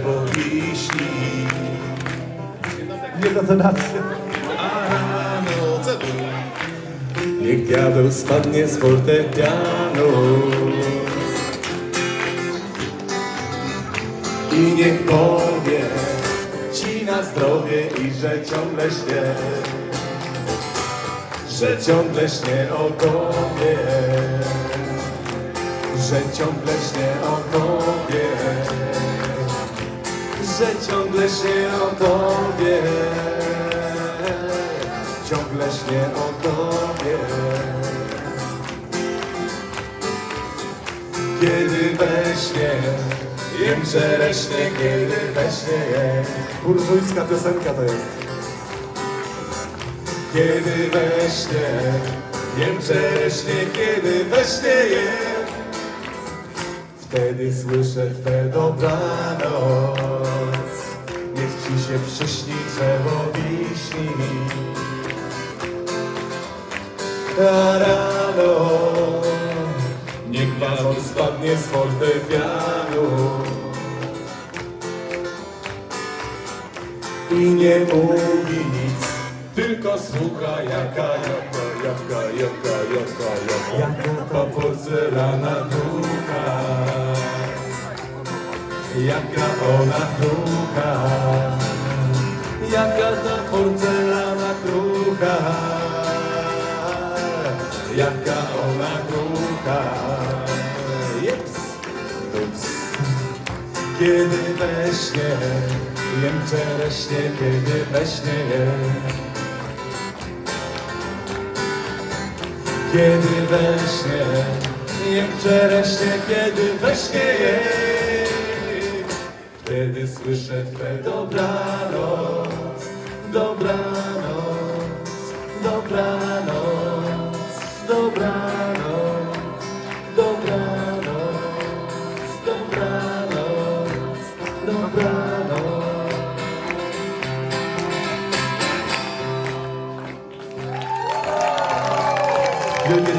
Bo wiśni Nie. A rano cedu Niech diabeł spadnie z fortepianu. I niech powie Ci na zdrowie i że ciągle śnie Że ciągle śnie o tobie. Że ciągle śnie o tobie ciągle się o tobie. Ciągle się o tobie. Kiedy we śnie Jem czereśnie, kiedy we śnie jem Burżujska piosenka to jest. Kiedy we śnie Jem czereśnie, kiedy we śnie Wtedy słyszę Twe dobranoc się przyśni drzewo wiśni. Rano Niech wazon spadnie z fortepianu. I nie mówi nic Tylko słucha jaka, jaka, jaka, jaka, jaka, jaka Jaka porcelana ducha. Jaka ona krucha Jaka ta porcelana krucha. Jaka ona krucha. Jeps, ups. Kiedy we śnie jem czereśnie, kiedy we śnie Kiedy we śnie jem czereśnie, kiedy we śnie jem Wtedy słyszę Twe dobranoc, dobranoc, dobranoc, dobranoc, dobranoc, dobranoc, dobranoc. Wielkie